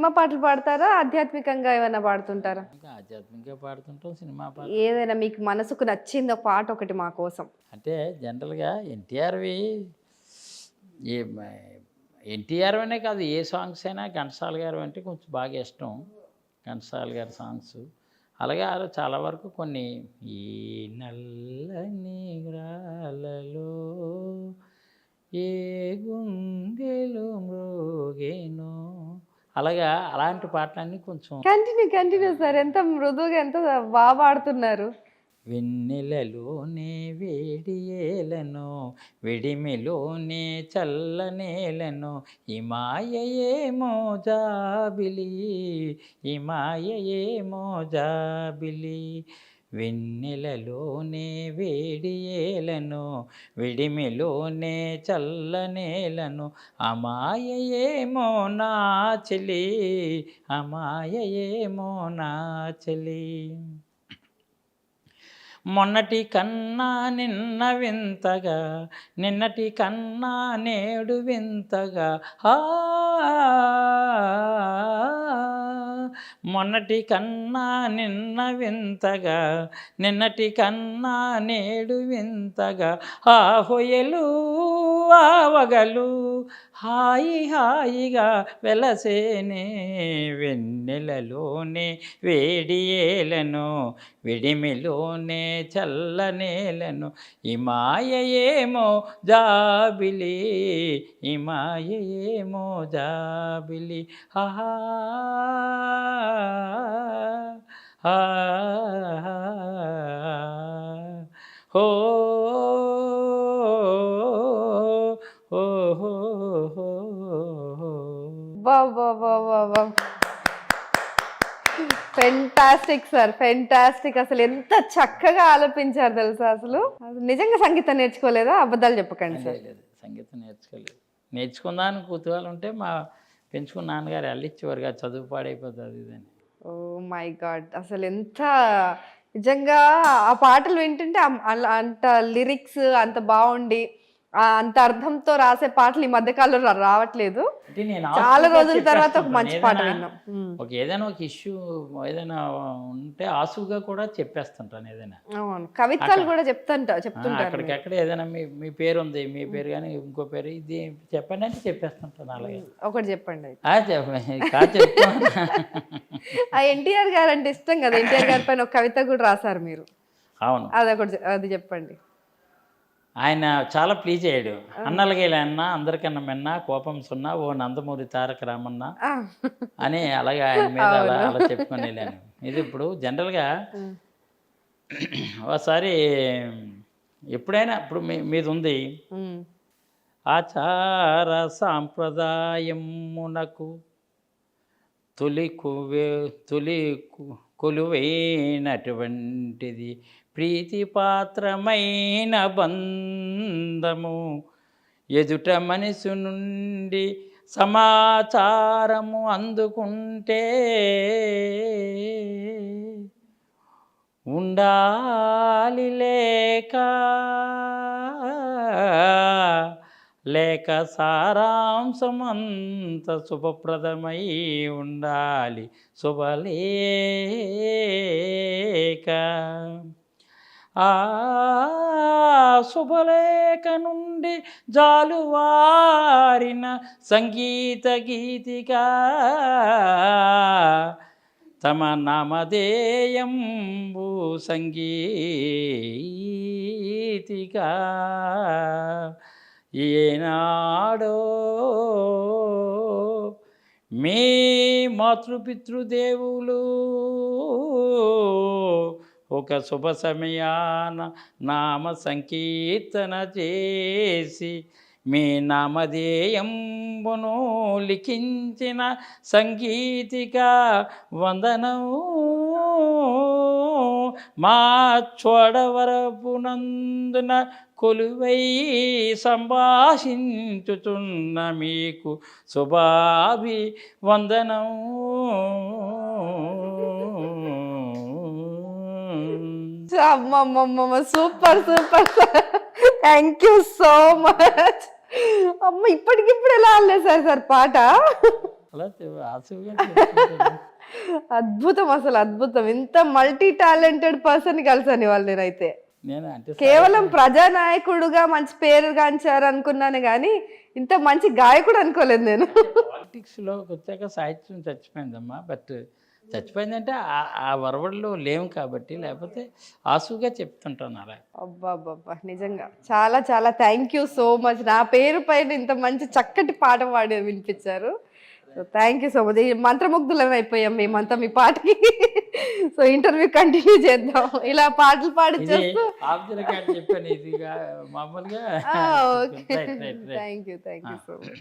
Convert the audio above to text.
Cinema పాటలు పాడతారా? ఆధ్యాత్మికంగా ఏమైనా పాడుతుంటారా? ఇంకా ఆధ్యాత్మికంగా పాడుతుంటాం సినిమా పాట ఏదైనా మీకు మనసుకు నచ్చింది పాట ఒకటి మా కోసం. అంటే జనరల్గా ఎన్టీఆర్వి ఏ ఎన్టీఆర్ అనే కాదు ఏ సాంగ్స్ అయినా ఘంటసాల గారు అంటే కొంచెం బాగా ఇష్టం. ఘంటసాల గారి సాంగ్స్. అలాగే ఆ చాలా వరకు కొన్ని ఈ నల్లని గ్రాలలో ఏ గుండెలు మృగేను అలాగా అలాంటి పాటలన్నీ కొంచెం కంటిన్యూ కంటిన్యూ సార్ ఎంత మృదువుగా ఎంత బాగా పాడుతున్నారు వెన్నెలలోనే వేడి ఏలను విడిమిలోనే చల్లనేలను ఈ మాయయేమో జాబిలి ఈ మాయయేమో జాబిలి వెన్నెలలోనే వేడి ఏలను విడిమిలోనే చల్లనేలను అమాయయేమో నా చెలి అమాయయేమో నా చెలి. మొన్నటి కన్నా నిన్న వింతగా నిన్నటి కన్నా నేడు వింతగా. ఆ మొన్నటి కన్నా నిన్న వింతగా నిన్నటి కన్నా నేడు వింతగా ఆహొయలు ఆవగలు హాయి హాయిగా వెలసేనే వెన్నెలలోనే వేడియేలను విడిమిలోనే చల్లనేలను ఈ ఏమో జాబిలి ఈ మాయయేమో జాబిలి. ఆహా! హో ఫెంటాస్టిక్ సార్ ఫెంటాస్టిక్ అసలు ఎంత చక్కగా ఆలపించారు తెలుసా అసలు? నిజంగా సంగీతం నేర్చుకోలేదా? అబద్ధాలు చెప్పకండి సార్ సంగీతం నేర్చుకోలేదు. నేర్చుకుందానికి కుతూహలం ఉంటే మా పెంచుకున్న నాన్నగారు అల్లిచ్చేవారుగా చదువు పాడైపోతుంది ఇదని ఓ మై గాడ్ అసలు ఎంత నిజంగా ఆ పాటలు వింటుంటే అంత లిరిక్స్ అంత బాగుండి. అంత అర్థంతో రాసే పాటలు ఈ మధ్య కాలంలో రావట్లేదు. చాలా రోజుల తర్వాత ఒక. మంచి పాట విన్నాం. ఒక ఏదైనా ఒక ఇష్యూ ఏదైనా ఉంటే ఆసుగా కూడా చెప్పేస్తుంటాను ఏదైనా. అవును. కవిత్వాలు కూడా చెప్తుంటా ఆ, చెప్తుంటారు అక్కడికక్కడ ఏదైనా మీ మీ పేరు ఉంది మీ పేరు కానీ ఇంకో పేరు ఇది చెప్పండి అంటే చెప్పేస్తుంటాను అలాగే. ఒకటి చెప్పండి. ఆ, ఎన్టీఆర్ గారు అంటే ఇష్టం కదా. ఎన్టీఆర్ గారి పైన ఒక కవిత కూడా రాశారు మీరు. అవును. అది ఒకటి చె- అది చెప్పండి. ఆయన చాలా ప్లీజ్ అయ్యాడు అన్నలగేలే అన్న అందరికన్నా మిన్న కోపం సున్నా ఓ నందమూరి తారక రామన్న. అని అలాగే ఆయన మీద అలా అలా చెప్పుకొని వెళ్ళాను ఇది ఇప్పుడు జనరల్గా. ఒకసారి ఎప్పుడైనా ఇప్పుడు మీ మీద ఉంది. ఆచార సాంప్రదాయమునకు తొలి కువే తొలి కు- కొలువైనటువంటిది ప్రీతిపాత్రమైన బంధము. ఎదుట మనసు నుండి సమాచారము అందుకుంటే ఉండాలి లేక లేక సారాంశమంత శుభప్రదమై ఉండాలి శుభలేక ఆ శుభలేఖ నుండి జాలువారిన సంగీత గీతిగా తమ నామధేయంబు సంగీతిగా ఏనాడో మీ మాతృపితృదేవులు ఒక శుభ సమయాన నామ సంకీర్తన చేసి మీ నామధేయంబును లిఖించిన సంగీతిక వందనం మా చోడవరపునందున కొలువై సంభాషించుచున్న మీకు శుభాభి వందనం అమ్మమ్మమ్మ super super. Thank you so much అమ్మ ఇప్పటికిప్పుడు ఎలా అల్లేసారు సార్ పాట? అలా. అద్భుతం అసలు అద్భుతం. ఇంత మల్టీ టాలెంటెడ్ పర్సన్ కలిసాను వాళ్ళు నేనైతే. నేను? అంటే కేవలం ప్రజానాయకుడుగా మంచి పేరు గాంచారు అనుకున్నాను కానీ ఇంత మంచి గాయకుడు అనుకోలేదు నేను. పాలిటిక్స్లోకి వచ్చాక సాహిత్యం చచ్చిపోయిందమ్మా. బట్ చచ్చిపోయిందంటే ఆ- ఆ వరవడిలో లేవు కాబట్టి లేకపోతే ఆసుగా చెప్తుంటాను అలా నిజంగా. చాలా చాలా థ్యాంక్ యూ సో మచ్ నా పేరు పైన ఇంత మంచి చక్కటి పాట పాడి వినిపించారు. So thank you so much మంత్రముగ్ధులం అయిపోయాం మేమంతా మీ పాటకి. సో ఇంటర్వ్యూ కంటిన్యూ చేద్దాం. ఇలా పాటలు పాడి చేస్తూ మామూలుగా. Thank you thank you so much